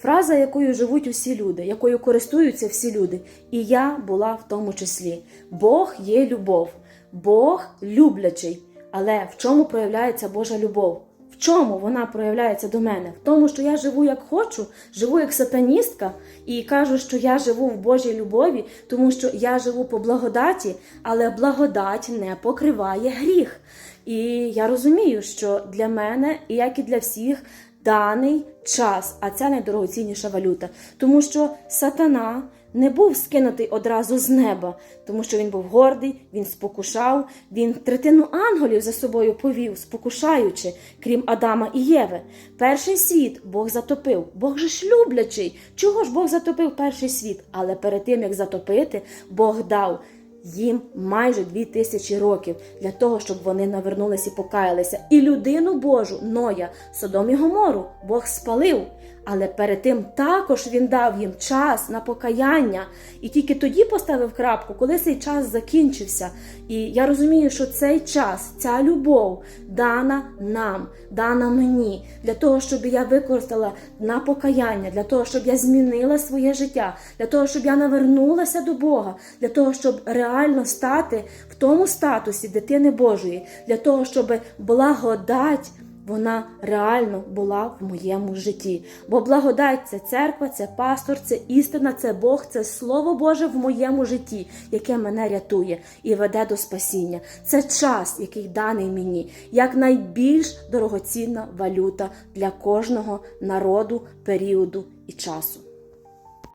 Фраза, якою живуть усі люди, якою користуються всі люди. І я була в тому числі. Бог є любов, Бог люблячий. Але в чому проявляється Божа любов? В чому вона проявляється до мене? В тому, що я живу як хочу, живу як сатаністка і кажу, що я живу в Божій любові, тому що я живу по благодаті, але благодать не покриває гріх. І я розумію, що для мене, як і для всіх, даний час, а це найдорогоцінніша валюта, тому що сатана не був скинутий одразу з неба, тому що він був гордий, він спокушав, він третину ангелів за собою повів, спокушаючи, крім Адама і Єви. Перший світ Бог затопив. Бог же ж люблячий. Чого ж Бог затопив перший світ? Але перед тим як затопити, Бог дав. Їм майже дві тисячі років для того, щоб вони навернулися і покаялися. І людину Божу, Ноя, Содом і Гомору, Бог спалив. Але перед тим також він дав їм час на покаяння, і тільки тоді поставив крапку, коли цей час закінчився. І я розумію, що цей час, ця любов дана нам, дана мені, для того, щоб я використала на покаяння, для того, щоб я змінила своє життя, для того, щоб я навернулася до Бога, для того, щоб реально стати в тому статусі дитини Божої, для того, щоб благодать вона реально була в моєму житті. Бо благодать це церква, це пастор, це істина, це Бог, це Слово Боже в моєму житті, яке мене рятує і веде до спасіння. Це час, який даний мені, як найбільш дорогоцінна валюта для кожного народу, періоду і часу.